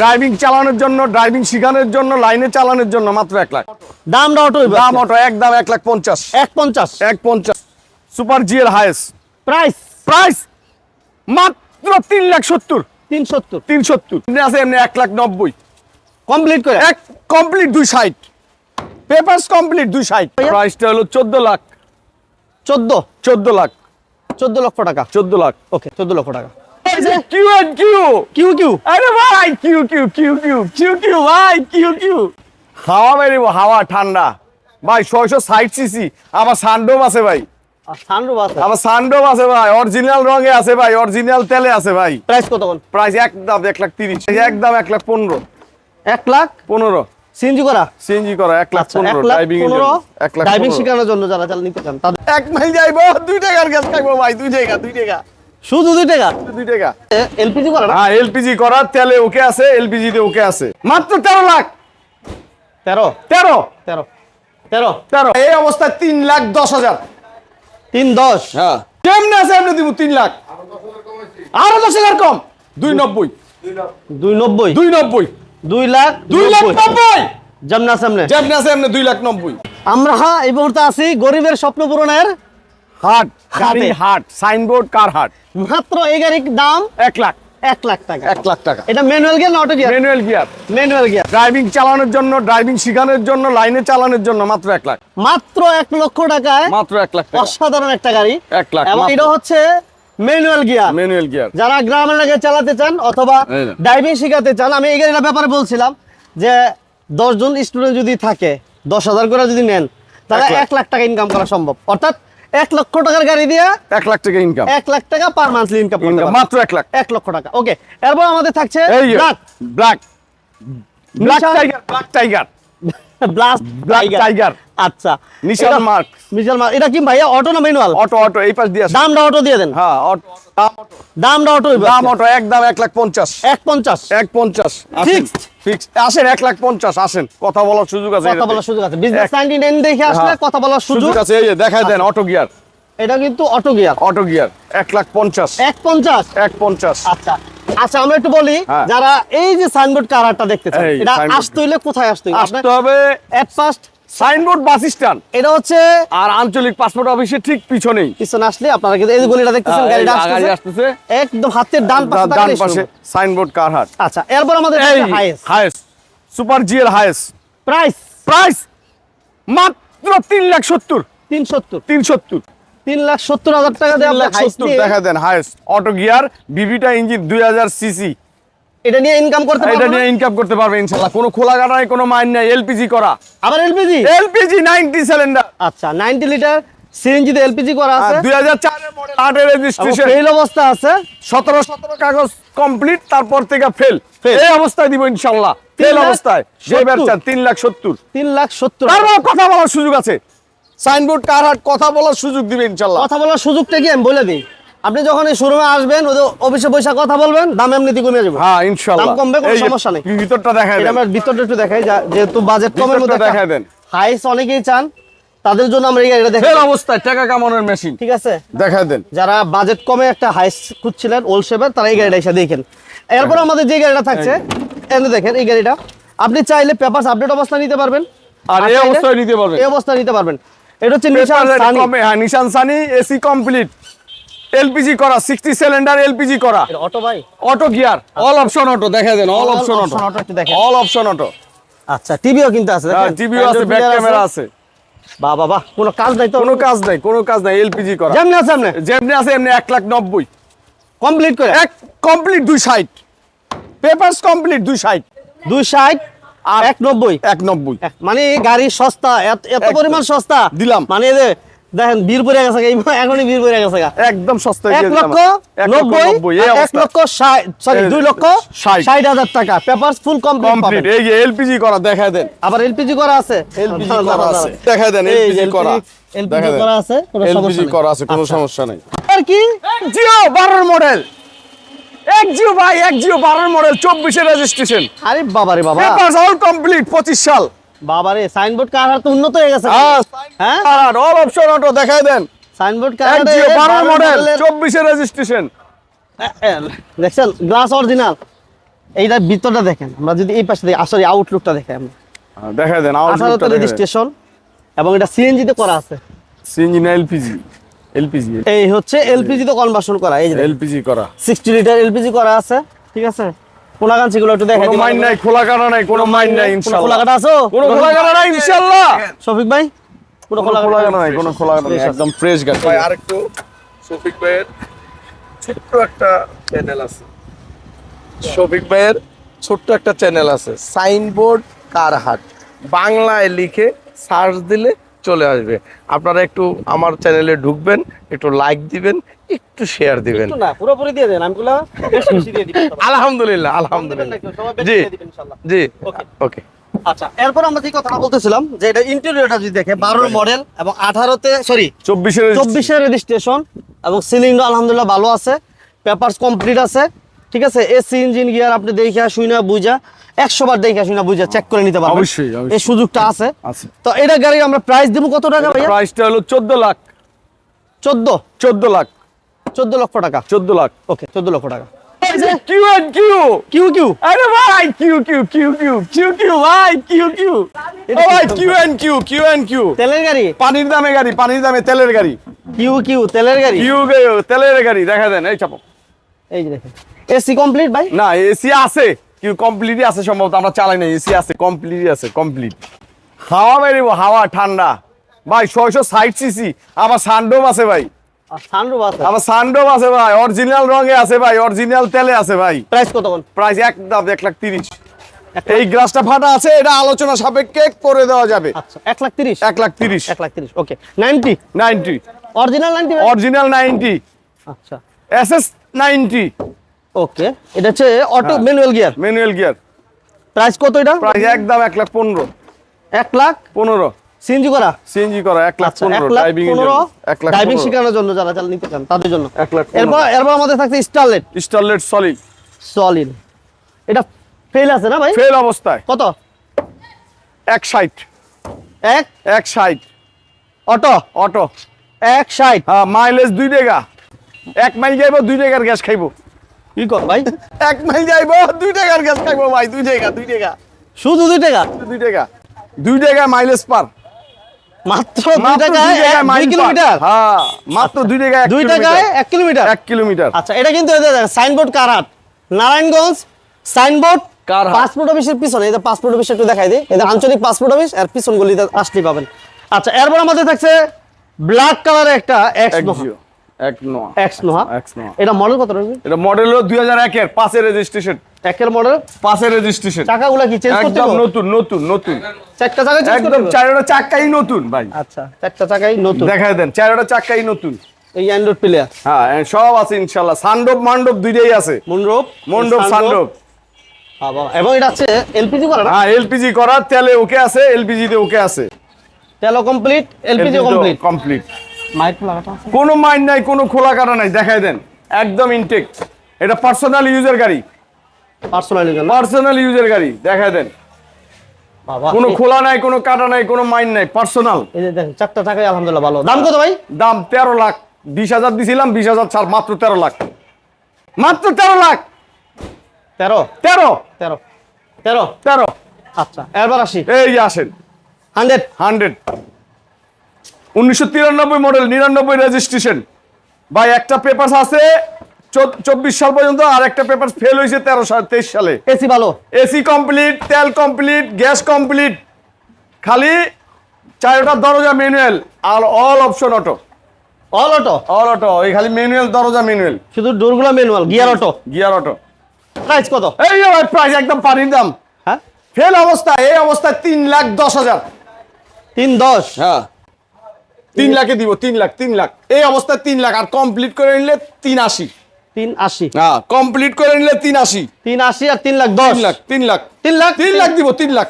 Driving চালানোর জন্য driving শেখানোর জন্য লাইনে চালানোর জন্য মাত্র এক লাখ। দামটা অটো দাম অটো একদম এক লাখ পঞ্চাশ। এক পঞ্চাশ? এক পঞ্চাশ। সুপার জি এর হায়েস্ট প্রাইস প্রাইস মাত্র তিন লাখ সত্তর। তিন সত্তর। তিন সত্তর। আছে এমনি এক লাখ নব্বই। কমপ্লিট করে? এক কমপ্লিট দুই ষাট। পেপার্স কমপ্লিট দুই ভাইয়া? প্রাইসটা হলো চোদ্দ লাখ। চোদ্দ? চোদ্দ লাখ। চোদ্দ লক্ষ টাকা? চোদ্দ লাখ। ওকে চোদ্দ লক্ষ টাকা। Q and Q Q Q আরে ভাই Q Q Q Q Q Q ভাই কিউ কিউ হাওয়া বেরিব হাওয়া ঠান্ডা। ভাই ছয়শো ষাট সিসি আবার সানডোম আছে ভাই। সানরুফ সানডোম আছে? ভাই। অরিজিনাল রঙে আছে ভাই অরিজিনাল তেলে আছে ভাই। প্রাইস কত প্রাইস একদম এক লাখ তিরিশ। একদম এক লাখ পনেরো। এক লাখ? পনেরো। সিএনজি করা? সিএনজি করা এক লাখ আচ্ছা পনেরো ড্রাইভিং এক লাখ ড্রাইভিং। শেখানোর জন্য যারা চাল নিতে চান এক মাইল যাইবো দুই টাকার গ্যাস খাইবো ভাই দুই টাকা দুই টাকা। শুধু দুই টাকা? দুই টাকা। এলপিজি করা না? হ্যাঁ এলপিজি করা তেলে ওকে আছে এলপিজি তে ওকে আছে। মাত্র তেরো লাখ। তেরো? তেরো। তেরো। তেরো? তেরো। এই অবস্থায় তিন লাখ দশ হাজার। তিন দশ? হ্যাঁ। কেমনে আছে এমনি দিব তিন লাখ? আরও দশ হাজার কম। দুই নব্বই। দুই নব্বই? দুই নব্বই। দুই লাখ দুই লাখ নব্বই। জামনা সামনে আছে এমনি। দুই লাখ নব্বই। আমরা এই মুহূর্তে আছি গরিবের স্বপ্ন পূরণের হাট গাড়ি হাট সাইনবোর্ড কার হাট? মাত্র এই গাড়ির দাম? এক লাখ। এক লাখ টাকা। এক লাখ টাকা। এটা ম্যানুয়াল গিয়ার না auto gear manual gear manual gear driving চালানোর জন্য ড্রাইভিং শেখানোর জন্য লাইনে চালানোর জন্য মাত্র এক লাখ। মাত্র এক লক্ষ টাকায় মাত্র এক লাখ অসাধারণ একটা গাড়ি। এক লাখ এবং এটা হচ্ছে ম্যানুয়াল গিয়ার ম্যানুয়াল গিয়ার যারা গ্রামের আগে চালাতে চান অথবা ড্রাইভিং শেখাতে চান আমি এই গাড়িটার ব্যাপারে বলছিলাম যে দশজন স্টুডেন্ট যদি থাকে দশ হাজার করে যদি নেন তাহলে এক লাখ। টাকা ইনকাম করা সম্ভব। অর্থাৎ এক লক্ষ টাকার গাড়ি দিয়ে এক লাখ টাকা ইনকাম এক লাখ টাকা পার মান্থলি ইনকাম মাত্র এক লাখ। এক লক্ষ টাকা। ওকে এরপর আমাদের থাকছে black black black tiger black tiger black tiger আচ্ছা। এটা- মার্ক নিশান মার্ক এটা কি ভাইয়া অটো না ম্যানুয়াল অটো অটো এই পাশ দিয়ে দামটা অটো দিয়ে দেন। হ্যাঁ অটো দাম অটো দামটা অটো দাম অটো একদম এক লাখ পঞ্চাশ। এক পঞ্চাশ। এক পঞ্চাশ। Fixed? ফিক্স আসেন এক লাখ পঞ্চাশ। আসেন। কথা বলার সুযোগ আছে। কথা। বলার সুযোগ আছে। বিজনেস নাইনটি নাইন দেখে আসলে হ্যাঁ, কথা বলার সুযোগ আছে। এই যে দেখায় দেন অটো গিয়ার এটা কিন্তু অটো গিয়ার অটো গিয়ার এক লাখ পঞ্চাশ। এক পঞ্চাশ? এক পঞ্চাশ। আচ্ছা। আচ্ছা আমরা একটু বলি হ্যাঁ। যারা এই যে সাইনবোর্ড কারারটা দেখতে চান এটা আসতে হইলে কোথায় আসতে হইবে? আসতে হবে at first signboard bus stand এটা হচ্ছে আর আঞ্চলিক পাসপোর্ট অফিসের ঠিক পিছনেই। পিছনে আসলে আপনারা কিন্তু এই যে গলিটা দেখতেছেন হ্যাঁ, গাড়িটা আগাড়ি আসতেছে। একদম হাতের ডান পাশে ডান পাশে সাইনবোর্ড কার হাট আচ্ছা এরপর আমাদের হাইয়েস্ট হায়েস্ট সুপার জি এর হায়েস্ট প্রাইস প্রাইস মাত্র তিন লাখ সত্তর। তিন সত্তর। তিন লাখ সত্তর হাজার টাকা দিয়ে লাখ সত্তর দেন অটো গিয়ার বিবিটা ইঞ্জিন দুই হাজার সিসি এটা নিয়ে ইনকাম করতে এটা নিয়ে ইনকাম করতে পারবে ইনশাল্লাহ কোনো খোলা গাড়া নাই কোনো মাইন নাই এলপিজি করা। আবার এলপিজি এলপিজি নাইনটি সিলিন্ডার আচ্ছা 90 লিটার সিএনজি তে এলপিজি করা আছে। দুই হাজার চারের মডেল আটের এবং রেজিস্ট্রেশন ফেল অবস্থা আছে। সতেরো সতেরো কাগজ কমপ্লিট তারপর থেকে ফেল। এই অবস্থায় দিব ইনশাল্লাহ তিন ফেল অবস্থায়। যে। ব্যবসা তিন লাখ সত্তর। তিন লাখ সত্তর তারপর কথা বলার সুযোগ আছে। সাইনবোর্ড কার হাট কথা বলার সুযোগ দিবে ইনশাল্লাহ কথা বলার সুযোগটা কি আমি বলে দিই? আপনি যখন এই শোরুমে আসবেন ওদের অফিসে পয়সা কথা বলবেন দাম এমনিতে কমে যাবে। হ্যাঁ ইনশাল্লাহ দাম কমবে, কোনো সমস্যা নেই। ভিতরটা দেখায় দেন। আমরা ভিতরটা একটু দেখাই যেহেতু বাজেট কমের মধ্যে দেখায় দেন। হাইস অনেকেই চান তাদের জন্য আমরা এই গাড়িটা দেখাই। ফেল অবস্থায় টাকা কামানোর মেশিন ঠিক আছে? দেখায় দেন। যারা বাজেট কমে একটা হাইস খুঁজছিলেন ওল্ড শেপের তারা এই গাড়িটা এসে দেখেন। এরপর আমাদের যে গাড়িটা থাকছে এনে দেখেন এই গাড়িটা। আপনি চাইলে পেপারস আপডেট অবস্থা নিতে পারবেন। আর এই অবস্থায় নিতে পারবেন। এই অবস্থা নিতে পারবেন। এটা হচ্ছে নিশান সানি হ্যাঁ Nissan Sunny AC complete LPG করা সিক্সটি সিলিন্ডার এলপিজি করা। অটো ভাই? Auto gear all option auto দেখা দেন all option auto. All option auto আচ্ছা টিভিও কিন্তু আছে দেখেন। টিভিও আছে ব্যাক ক্যামেরা আছে। বাহ বাহ বাহ কোনো কাজ নাই তো? কোনো কাজ নাই কোনো কাজ নাই এলপিজি করা। যেমনি আছে আপনি যেমনি আছে এমনি এক লাখ নব্বই। কমপ্লিট করে? এক কমপ্লিট দুই ষাট। পেপার্স কমপ্লিট দুই ষাট। দুই ষাট? আর এক নব্বই এক নব্বই মানে গাড়ি সস্তা এত। পরিমাণ সস্তা। দিলাম। মানে দেখেন বীর পরে গেছে এখনই গেছে একদম সস্তায় এক লক্ষ নব্বই এক লক্ষ সরি দুই লক্ষ ষাট। হাজার টাকা। পেপার ফুল কমপ্লিট এই যে এলপিজি করা দেখায় দেন। আবার এলপিজি করা আছে। এলপিজি দাঁড়ান, করা আছে। দাঁড়ান। দেন এলপিজি করা। এলপিজি সমস্যা নেই। করা আছে কোনো আচ্ছা। সমস্যা নেই। আর কি? জিও বারোর মডেল এক জিও ভাই এক জিও বারোর মডেল চব্বিশের রেজিস্ট্রেশন আরে বাবা রে বাবা। অল কমপ্লিট পঁচিশ সাল। বাবা রে সাইনবোর্ড কার হার তো উন্নত হয়ে গেছে হ্যাঁ আর অল অপশন অটো দেখায় দেন। সাইনবোর্ড কার এক জিও বারোর মডেল চব্বিশের রেজিস্ট্রেশন দেখছেন গ্লাস অরিজিনাল এইটার ভিতরটা দেখেন আমরা যদি এই পাশে দেখি আসলে আউটলুকটা দেখে আমরা। হ্যাঁ, দেখা দেন আঠারোতে রেজিস্ট্রেশন এবং এটা সিএনজি তে করা আছে। সিএনজি না এলপিজি এলপিজি। এই হচ্ছে এলপিজি তে কনভার্সন করা এই যে এলপিজি করা। সিক্সটি লিটার এলপিজি করা আছে ঠিক আছে? কোনাগান সেগুলো একটু দেখাই কোনো দিই মাইন নাই খোলা কাটা নাই কোনো মাইন নাই ইনশাআল্লাহ খোলা কাটা আছো কোনো খোলা কাটা নাই ইনশাআল্লাহ শফিক ভাই? কোনো খোলা খোলা কাটা নাই কোনো খোলা কাটা নাই একদম ফ্রেশ গাড়ি ভাই আরেকটু শফিক ভাইয়ের ছোট্ট একটা চ্যানেল আছে। শফিক ভাইয়ের ছোট্ট একটা চ্যানেল আছে সাইনবোর্ড কার হাট বাংলায় লিখে সার্চ দিলে চলে আসবে। আপনারা একটু আমার চ্যানেলে ঢুকবেন একটু লাইক দিবেন একটু শেয়ার দিবেন। না পুরোপুরি দিয়ে দেন আমগুলো বেশি বেশি দিয়ে দিবেন আলহামদুলিল্লাহ আলহামদুলিল্লাহ। জি। জি। ওকে আচ্ছা এরপর আমরা যে কথাটা বলতেছিলাম যে এটা ইন্টেরিয়রটা যদি দেখে বারোর মডেল এবং আঠারোতে সরি চব্বিশের চব্বিশের রেজিস্ট্রেশন এবং সিলিংটা আলহামদুলিল্লাহ ভালো আছে পেপারস কমপ্লিট আছে। ঠিক আছে? এসি ইঞ্জিন গিয়ার আপনি দেখে শুইনা বুঝা একশো বার দেখে শুইনা বুঝা চেক করে নিতে পারবেন। অবশ্যই। এই সুযোগটা আছে। তো এটা গাড়ি আমরা প্রাইস দিব কত টাকা ভাইয়া? প্রাইসটা হলো চোদ্দ লাখ। চোদ্দ? চোদ্দ লাখ। চোদ্দ লক্ষ টাকা। চোদ্দ লাখ। ওকে চোদ্দ লক্ষ টাকা। Q and Q Q Q আরে ভাই Q Q Q Q Q Q ভাই কিউ কিউ ও ভাই Q and Q Q and Q তেলের গাড়ি? পানির দামে গাড়ি পানির দামে তেলের গাড়ি। কিউ কিউ তেলের গাড়ি? কিউ গেও তেলের গাড়ি দেখা দেন এই চাপো। এই যে দেখেন। এসি কমপ্লিট ভাই? না এসি আছে। কিউ কমপ্লিটই আছে সম্ভবত আমরা চালাই না এসি আছে কমপ্লিটই আছে কমপ্লিট হাওয়া বেরিব হাওয়া ঠান্ডা। ভাই ছয়শো ষাট সিসি আমার সানডোম আছে ভাই। আমার সানডোম আছে ভাই। অরিজিনাল রঙে আছে ভাই। অরিজিনাল তেলে আছে ভাই। প্রাইস কত একদম এক লাখ তিরিশ। এই গ্লাসটা ফাটা আছে এটা আলোচনা সাপেক্ষে করে দেওয়া যাবে। আচ্ছা এক লাখ তিরিশ? এক লাখ তিরিশ। এক লাখ তিরিশ okay ninety ninety original ninety original ninety আচ্ছা। এস এস নাইনটি ওকে এটা হচ্ছে auto. Manual gear manual gear price কত এটা? প্রাইস একদম এক লাখ পনেরো। এক লাখ? পনেরো। সিএনজি করা? সিএনজি করা এক লাখ আচ্ছা পনেরো ড্রাইভিং এক লাখ ড্রাইভিং শেখানোর জন্য যারা যারা নিতে চান তাদের জন্য। এক লাখ এরপর এরপর আমাদের থাকছে স্টারলেট স্টারলেট সলিড সলিড এটা ফেল আছে না ভাই? ফেল অবস্থায়। কত? এক সাইট এক? এক সাইট অটো? অটো। এক ষাট। হ্যাঁ মাইলেজ দুই টাকা। এক মাইল যাইবো দুই টাকার গ্যাস খাইবো। কি কর ভাই? এক মাইল যাইবো দুই টাকার গ্যাস খাইবো ভাই দুই টাকা দুই টাকা। শুধু দুই টাকা? দুই টাকা। দুই টাকা মাইলেজ পার। মাত্র দুই টাকায় দুই। কিলোমিটার? হ্যাঁ মাত্র দুই দুই টাকায় এক কিলোমিটার? এক কিলোমিটার। আচ্ছা এটা কিন্তু সাইনবোর্ড কারহাট নারায়ণগঞ্জ সাইনবোর্ড। পাসপোর্ট অফিসের পিছনে যে পাসপোর্ট অফিস একটু দেখাই দিই। এটা আঞ্চলিক পাসপোর্ট অফিস আর পিছন গলিতে আসলেই পাবেন। আচ্ছা এরপর আমাদের থাকছে ব্ল্যাক কালারের একটা এক্স এটা মডেল কত রয়েছে? এটা মডেল হলো দুই হাজার একের পাঁচের রেজিস্ট্রেশন একের মডেল পাঁচের রেজিস্ট্রেশন চাকাগুলো কি চেঞ্জ করতে একদম নতুন নতুন নতুন। চারটা চাকা চেঞ্জ একদম হবে? চারোটা চাক্কাই নতুন ভাই। আচ্ছা চারটা চাকাই নতুন। দেখাই দেন চারোটা চাক্কাই নতুন। এই অ্যান্ড্রয়েড প্লেয়ার হ্যাঁ সব আছে ইনশাল্লাহ। সান্ডব মান্ডব দুইটাই আছে। মন্ডপ মন্ডপ সান্ডব এবং এটা আছে এলপিজি করা হ্যাঁ এলপিজি করা তেলে ওকে আছে এলপিজিতে ওকে আছে। তেলো কমপ্লিট এলপিজি কমপ্লিট কমপ্লিট কোনো মাইন নাই কোনো খোলা কাটা নাই দেখাই দেন। একদম ইনটেক এটা পার্সোনাল ইউজার গাড়ি। পার্সোনালি পার্সোনাল ইউজার গাড়ি দেখাই দেন। বাবা। কোনো খোলা নাই কোনো কাটা নাই কোনো মাইন নাই পার্সোনাল এই যে দেখেন চারটা চাকাই আলহামদুলিল্লাহ ভালো। দাম কত ভাই? দাম তেরো লাখ। বিশ হাজার দিছিলাম বিশ হাজার ছাড় মাত্র তেরো লাখ। মাত্র তেরো লাখ। তেরো? তেরো। তেরো। তেরো? তেরো। আচ্ছা এরবার আসি। এই যে আসেন। হান্ড্রেড? হান্ড্রেড। উনিশশো তিরানব্বই মডেল নিরানব্বই রেজিস্ট্রেশন ভাই একটা পেপার আছে চব্বিশ সাল পর্যন্ত আর একটা পেপার ফেল হয়েছে তেরো সাল তেইশ সালে। এসি ভালো। এসি কমপ্লিট তেল কমপ্লিট গ্যাস কমপ্লিট খালি চারটা দরজা ম্যানুয়াল আর all option auto all auto all auto এই খালি ম্যানুয়াল দরজা ম্যানুয়াল শুধু ডোরগুলো manual gear auto gear auto price কত? এই ভাই প্রাইস একদম পানির দাম। হ্যাঁ? ফেল অবস্থা এই অবস্থায় তিন লাখ দশ হাজার। তিন দশ? হ্যাঁ। তিন লাখে দিব তিন লাখ তিন লাখ। এই অবস্থায় তিন লাখ আর কমপ্লিট করে নিলে তিন আশি। তিন আশি। হ্যাঁ কমপ্লিট করে নিলে তিন আশি। তিন আশি আর তিন লাখ দশ। লাখ তিন লাখ। তিন লাখ? তিন লাখ দিব তিন লাখ।